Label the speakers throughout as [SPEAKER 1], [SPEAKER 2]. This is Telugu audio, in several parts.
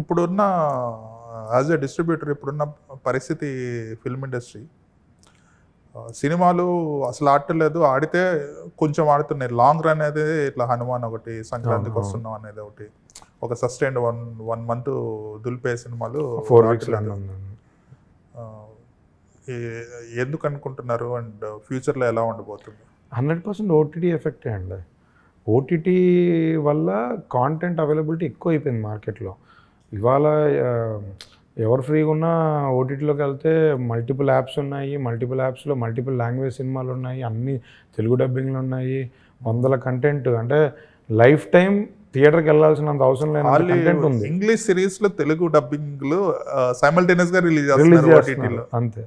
[SPEAKER 1] ఇప్పుడున్న యాజ్ ఎ డిస్ట్రిబ్యూటర్ ఇప్పుడున్న పరిస్థితి ఫిల్మ్ ఇండస్ట్రీ సినిమాలు అసలు ఆడట్లేదు. ఆడితే కొంచెం ఆడుతున్నాయి. లాంగ్ రన్ అనేది ఇట్లా హనుమాన్ ఒకటి సంక్రాంతికి. వస్తున్నాం అనేది ఒకటి ఒక సస్టైన్డ్ వన్ వన్ మంత్ దులిపే సినిమాలు
[SPEAKER 2] ఫోర్
[SPEAKER 1] ఎందుకు అనుకుంటున్నారు? అండ్ ఫ్యూచర్లో ఎలా ఉండబోతుంది?
[SPEAKER 2] హండ్రెడ్ పర్సెంట్ ఓటీటీ ఎఫెక్టే అండి. ఓటీటీ వల్ల కాంటెంట్ అవైలబిలిటీ ఎక్కువ అయిపోయింది మార్కెట్లో. ఇవాళ ఎవరు ఫ్రీగా ఉన్నా ఓటీటీలోకి వెళ్తే మల్టిపుల్ యాప్స్ ఉన్నాయి మల్టిపుల్ యాప్స్లో మల్టిపుల్ లాంగ్వేజ్ సినిమాలు ఉన్నాయి అన్ని తెలుగు డబ్బింగ్లు ఉన్నాయి వందల కంటెంట్. అంటే లైఫ్ టైం థియేటర్కి వెళ్ళాల్సినంత అవసరం ఉంది.
[SPEAKER 1] ఇంగ్లీష్ సిరీస్లో తెలుగు డబ్బింగ్ సైమల్టేనియస్గా రిలీజ్
[SPEAKER 2] రిలీజ్
[SPEAKER 1] ఓటీటీలో.
[SPEAKER 2] అంతే.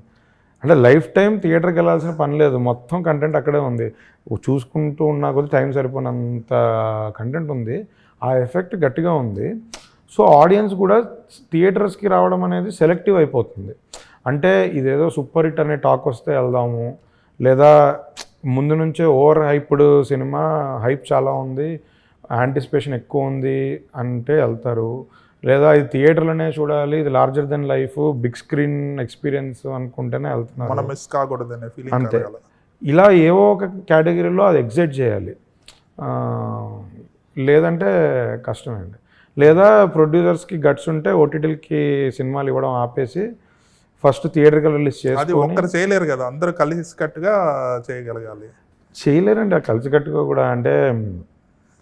[SPEAKER 2] అంటే లైఫ్ టైం థియేటర్కి వెళ్ళాల్సిన పని లేదు. మొత్తం కంటెంట్ అక్కడే ఉంది. చూసుకుంటూ ఉన్నా కొద్ది టైం సరిపోయినంత కంటెంట్ ఉంది. ఆ ఎఫెక్ట్ గట్టిగా ఉంది. సో ఆడియన్స్ కూడా థియేటర్స్కి రావడం అనేది సెలెక్టివ్ అయిపోతుంది. అంటే ఇదేదో సూపర్ హిట్ అనే టాక్ వస్తే వెళ్దాము లేదా ముందు నుంచే ఓవర్ హైప్డ్ సినిమా హైప్ చాలా ఉంది యాంటిసిపేషన్ ఎక్కువ ఉంది అంటే వెళ్తారు. లేదా ఇది థియేటర్లోనే చూడాలి ఇది larger than life big screen experience అనుకుంటేనే
[SPEAKER 1] మనం
[SPEAKER 2] వెళ్తున్నారు
[SPEAKER 1] మిస్ కాకూడదనే ఫీలింగ్
[SPEAKER 2] అంతే. ఇలా ఏవో ఒక కేటగిరీలో అది ఎగ్జైట్ చేయాలి. లేదంటే కష్టమండి లేదా ప్రొడ్యూసర్స్కి గట్స్ ఉంటే ఓటీటీలకి సినిమాలు ఇవ్వడం ఆపేసి ఫస్ట్ థియేటర్కి రిలీజ్
[SPEAKER 1] అది
[SPEAKER 2] చేసుకొని
[SPEAKER 1] ఒక్కరు చేయలేరు కదా అందరూ కలిసికట్టుగా చేయగలగాలి.
[SPEAKER 2] చేయలేరండి ఆ కలిసికట్టుగా కూడా అంటే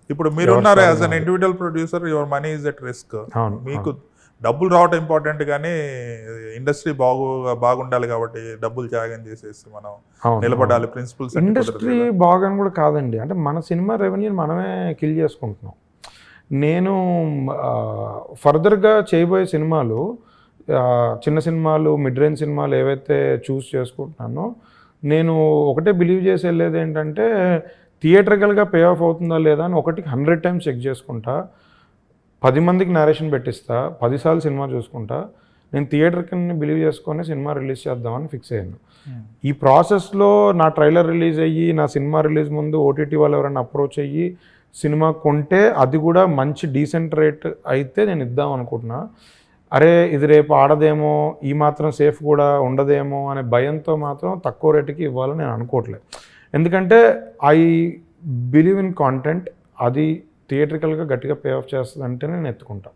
[SPEAKER 1] ఇప్పుడు మీరు ఉన్నారు as an individual producer your money is at risk మీకు డబ్బులు రావటం ఇంపార్టెంట్ కానీ ఇండస్ట్రీ బాగు బాగుండాలి కాబట్టి డబ్బులు త్యాగం చేసేసి మనం నిలబడాలి ప్రిన్సిపల్స్
[SPEAKER 2] ఇండస్ట్రీ బాగాని కూడా కాదండి. అంటే మన సినిమా రెవెన్యూని మనమే కిల్ చేసుకుంటున్నాం. నేను ఫర్దర్గా చేయబోయే సినిమాలు చిన్న సినిమాలు మిడ్ రేంజ్ సినిమాలు ఏవైతే చూస్ చేసుకుంటున్నానో నేను ఒకటే బిలీవ్ చేసి వెళ్ళేది ఏంటంటే థియేటర్కల్గా పే ఆఫ్ అవుతుందా లేదా అని ఒకటికి హండ్రెడ్ టైమ్స్ చెక్ చేసుకుంటా పది మందికి నేరేషన్ పెట్టిస్తా పదిసార్లు సినిమా చూసుకుంటా నేను థియేటర్కి బిలీవ్ చేసుకొని సినిమా రిలీజ్ చేద్దామని ఫిక్స్ అయ్యాను. ఈ ప్రాసెస్లో నా ట్రైలర్ రిలీజ్ అయ్యి నా సినిమా రిలీజ్ ముందు ఓటీటీ వాళ్ళు ఎవరైనా అప్రోచ్ అయ్యి సినిమా కొంటే అది కూడా మంచి డీసెంట్ రేట్ అయితే నేను ఇద్దాం అనుకుంటున్నా. అరే ఇది రేపు ఆడదేమో ఈ మాత్రం సేఫ్ కూడా ఉండదేమో అనే భయంతో మాత్రం తక్కువ రేటుకి ఇవ్వాలని నేను అనుకోవట్లేదు ఎందుకంటే ఐ బిలీవ్ ఇన్ కాంటెంట్ అది థియేట్రికల్గా గట్టిగా పే ఆఫ్ చేస్తుంది అంటే నేను ఎత్తుకుంటా.